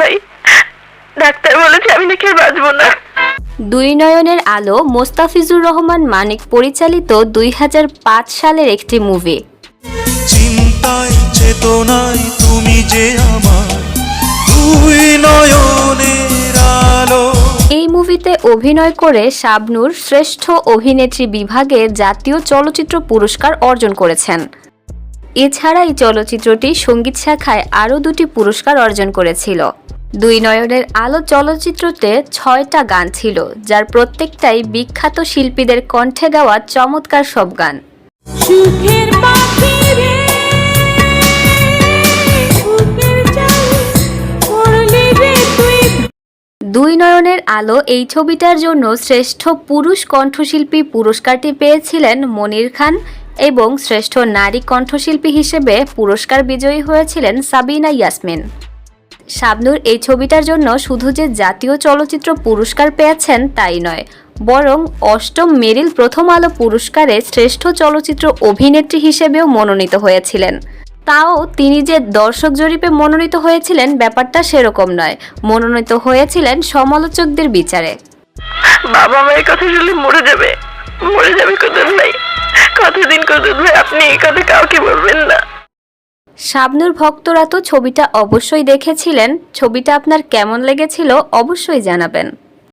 ভাই ডাক্তার বলেছে আমি নাকি আর বাঁচবো না। দুই নয়নের আলো মোস্তাফিজুর রহমান মানিক পরিচালিত দুই হাজার পাঁচ সালের একটি মুভি। চিন্তায় চেতনায় তুমি যে আমার দুই নয়নের আলো। এই মুভিতে অভিনয় করে শাবনুর শ্রেষ্ঠ অভিনেত্রী বিভাগে জাতীয় চলচ্চিত্র পুরস্কার অর্জন করেছেন। এছাড়া এই চলচ্চিত্রটি সংগীত শাখায় আরও দুটি পুরস্কার অর্জন করেছিল। দুই নয়নের আলো চলচ্চিত্রতে ছয়টা গান ছিল যার প্রত্যেকটাই বিখ্যাত শিল্পীদের কণ্ঠে গাওয়া চমৎকার সব গান। সুখের পাখি রে দুই নয়নের আলো এই ছবিটার জন্য শ্রেষ্ঠ পুরুষ কণ্ঠশিল্পী পুরস্কারটি পেয়েছিলেন মনির খান এবং শ্রেষ্ঠ নারী কণ্ঠশিল্পী হিসেবে পুরস্কার বিজয়ী হয়েছিলেন সাবিনা ইয়াসমিন। শাবনূর, এই ছবিটার জন্য শুধু যে জাতীয় চলচ্চিত্র পুরস্কার পেয়েছেন তাই নয়, বরং অষ্টম মেরিল প্রথম আলো পুরস্কারে শ্রেষ্ঠ চলচ্চিত্র অভিনেত্রী হিসেবেও মনোনীত হয়েছিলেন। তাও তিনি যে দর্শক জরিপে মনোনীত হয়েছিলেন ব্যাপারটা সেরকম নয়, মনোনীত হয়েছিলেন সমালোচকদের বিচারে। বাবা মায়ের কথা শুনলে মরে যাবে মরে যাবে কুদ্রত ভাই। কতদিন ভাই আপনি এই কথা কাউকে বলবেন না? শাবনুর ভক্তরা তো ছবিটা অবশ্যই দেখেছিলেন। ছবিটা আপনার কেমন লেগেছিল অবশ্যই জানাবেন।